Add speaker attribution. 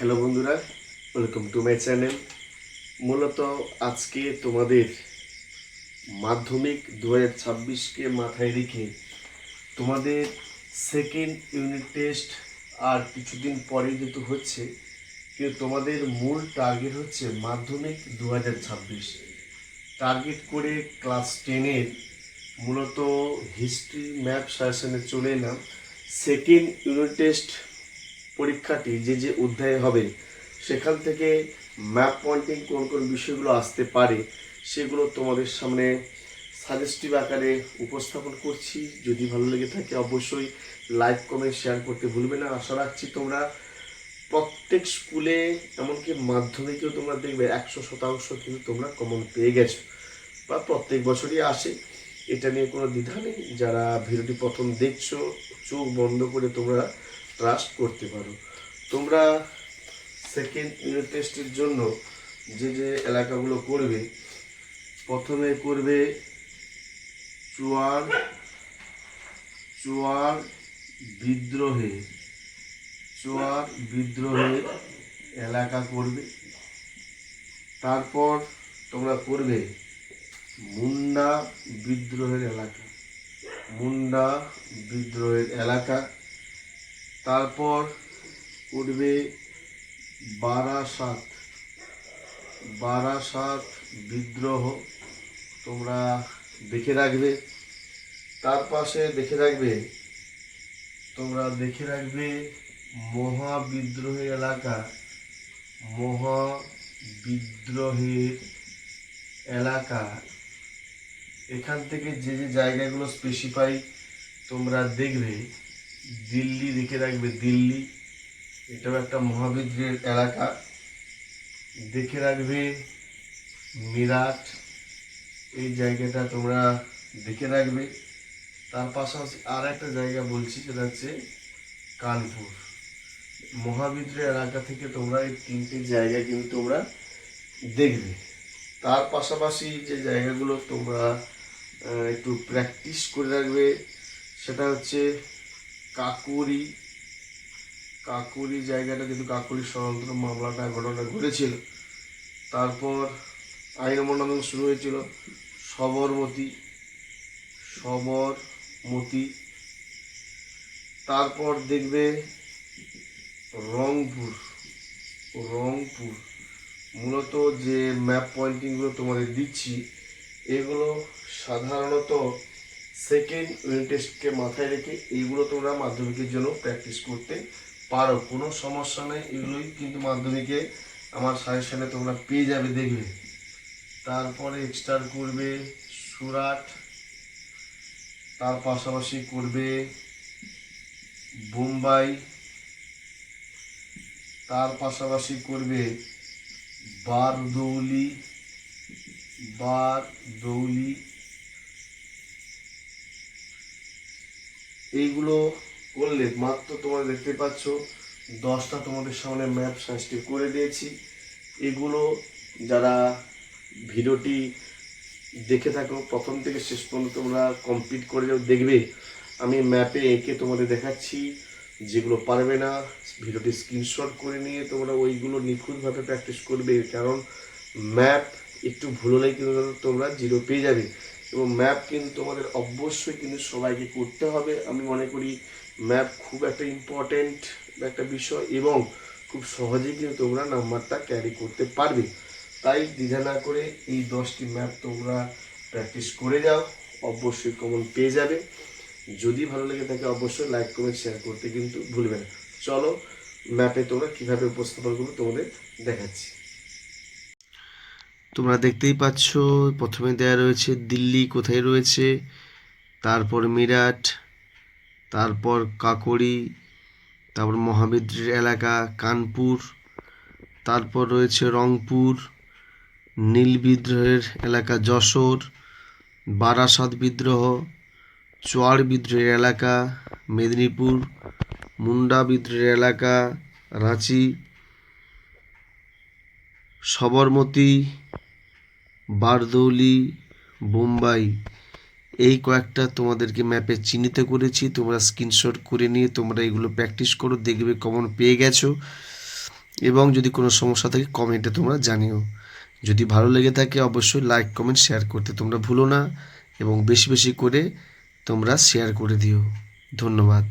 Speaker 1: Hello বন্ধুরা welcome to my channel মূলত আজকে তোমাদের মাধ্যমিক দু হাজার ছাব্বিশকে মাথায় রেখে তোমাদের সেকেন্ড ইউনিট টেস্ট আর কিছুদিন পরে যেহেতু হচ্ছে কিন্তু তোমাদের মূল টার্গেট হচ্ছে মাধ্যমিক দু হাজার ছাব্বিশ। টার্গেট করে ক্লাস টেনের মূলত হিস্ট্রি ম্যাপ সাজেশনে চলে এলাম। সেকেন্ড ইউনিট টেস্ট পরীক্ষাটি যে যে অধ্যায়ে হবে, সেখান থেকে ম্যাপ পয়েন্টিং কোন কোন বিষয়গুলো আসতে পারে, সেগুলো তোমাদের সামনে সাজেস্টিভ আকারে উপস্থাপন করছি। যদি ভালো লেগে থাকে অবশ্যই লাইক কমেন্ট শেয়ার করতে ভুলবে না। আশা রাখছি তোমরা প্রত্যেক স্কুলে এমনকি মাধ্যমিকেও তোমরা দেখবে একশো শতাংশ কিন্তু তোমরা কমন পেয়ে গেছো বা প্রত্যেক বছরই আসে। এটা নিয়ে কোনো দ্বিধা নেই। যারা ভিডিওটি প্রথম দেখছ, চোখ বন্ধ করে তোমরা ট্রাস্ট করতে পারো। তোমরা সেকেন্ড ইউনিট টেস্টের জন্য যে যে এলাকাগুলো করবে, প্রথমে করবে চুয়ার চুয়ার বিদ্রোহে চুয়ার বিদ্রোহে এলাকা করবে। তারপর তোমরা করবে মুন্ডা বিদ্রোহের এলাকা। মুন্ডা বিদ্রোহের এলাকা। তারপর উঠবে বারাসাত। বারাসাত বিদ্রোহ তোমরা দেখে রাখবে। তার পাশে দেখে রাখবে, তোমরা দেখে রাখবে মহা বিদ্রোহের এলাকা। মহা বিদ্রোহের এলাকা। এখান থেকে যে যে জায়গাগুলো স্পেসিফাই তোমরা দেখবে দিল্লি দেখে রাখবে, দিল্লি। এটাও একটা মহাবিদ্রের এলাকা। দেখে রাখবে মিরাট। এই জায়গাটা তোমরা দেখে রাখবে। তার পাশাপাশি আর একটা জায়গা বলছি, সেটা হচ্ছে কানপুর। মহাবিদ্রের এলাকা থেকে তোমরা এই তিনটে জায়গা কিন্তু তোমরা দেখবে। তার পাশাপাশি যে জায়গাগুলো তোমরা একটু প্র্যাকটিস করে রাখবে, সেটা হচ্ছে কাকুরি কাকুরি জায়গাটা কিন্তু কাকুরি ষড়যন্ত্র মামলাটা ঘটনা ঘটেছিল। তারপর আইন অবলম্বন শুরু হয়েছিল। সবরমতী সবরমতী। তারপর দেখবে রংপুর রংপুর। মূলত যে ম্যাপ পয়েন্টিংগুলো তোমাদের দিচ্ছি, এগুলো সাধারণত সেকেন্ড ইউনিট টেস্টকে মাথায় রেখে এইগুলো তোমরা মাধ্যমিকের জন্য প্র্যাকটিস করতে পারো। কোনো সমস্যা নেই, এগুলোই কিন্তু মাধ্যমিকে আমার সাজেশনে তোমরা পেয়ে যাবে, দেখবে। তারপরে এক্সট্রা করবে সুরাট, তার পাশাপাশি করবে বোম্বাই, তার পাশাপাশি করবে বারদৌলি বারদৌলি এইগুলো করলে মাত্র তোমরা দেখতে পাচ্ছ, দশটা তোমাদের সামনে ম্যাপ সাজটি করে দিয়েছি। এগুলো যারা ভিডিওটি দেখে থাকো, প্রথম থেকে শেষ পর্যন্ত তোমরা কমপ্লিট করে যাও, দেখবে আমি ম্যাপে এঁকে তোমাদের দেখাচ্ছি। যেগুলো পারবে না, ভিডিওটি স্ক্রিনশট করে নিয়ে তোমরা ওইগুলো নিখুঁতভাবে প্র্যাকটিস করবে, কারণ ম্যাপ একটু ভুল হলেই কিন্তু তোমরা জিরো পেয়ে যাবে। এবং ম্যাপ কিন্তু তোমাদের অবশ্যই কিন্তু সবাইকে করতে হবে। আমি মনে করি ম্যাপ খুব একটা ইম্পর্টেন্ট একটা বিষয় এবং খুব সহজেই কিন্তু তোমরা নাম্বারটা ক্যারি করতে পারবে। তাই দ্বিধা না করে এই দশটি ম্যাপ তোমরা প্র্যাকটিস করে যাও, অবশ্যই কমন পেয়ে যাবে। যদি ভালো লেগে থাকে অবশ্যই লাইক কমেন্ট শেয়ার করতে কিন্তু ভুলবে না। চলো ম্যাপে তোমরা কীভাবে উপস্থাপন করবে তোমাদের দেখাচ্ছি। তোমরা দেখতেই পাচ্ছ, প্রথমে দেয়া রয়েছে দিল্লি কোথায় রয়েছে, তারপর মিরাট, তারপর কাকড়ি, তারপর মহাবিদ্রের এলাকা কানপুর, তারপর রয়েছে রংপুর, নীল বিদ্রোহের এলাকা যশোর, বারাসাত বিদ্রোহ চোয়ার বিদ্রোহের এলাকা মেদিনীপুর, মুন্ডা বিদ্রোহের এলাকা রাঁচি সবরমতী, বারদৌলি, বোম্বাই, এই কয়েকটা তোমাদেরকে ম্যাপে চিহ্নিত করেছি। তোমরা স্ক্রিনশট করে নিয়ে তোমরা এগুলো প্র্যাকটিস করো, দেখবে কমন পেয়ে গেছো। এবং যদি কোনো সমস্যা থাকে কমেন্টে তোমরা জানিও। যদি ভালো লেগে থাকে, অবশ্যই লাইক কমেন্ট শেয়ার করতে তোমরা ভুলো না। এবং বেশি বেশি করে তোমরা শেয়ার করে দিও। ধন্যবাদ।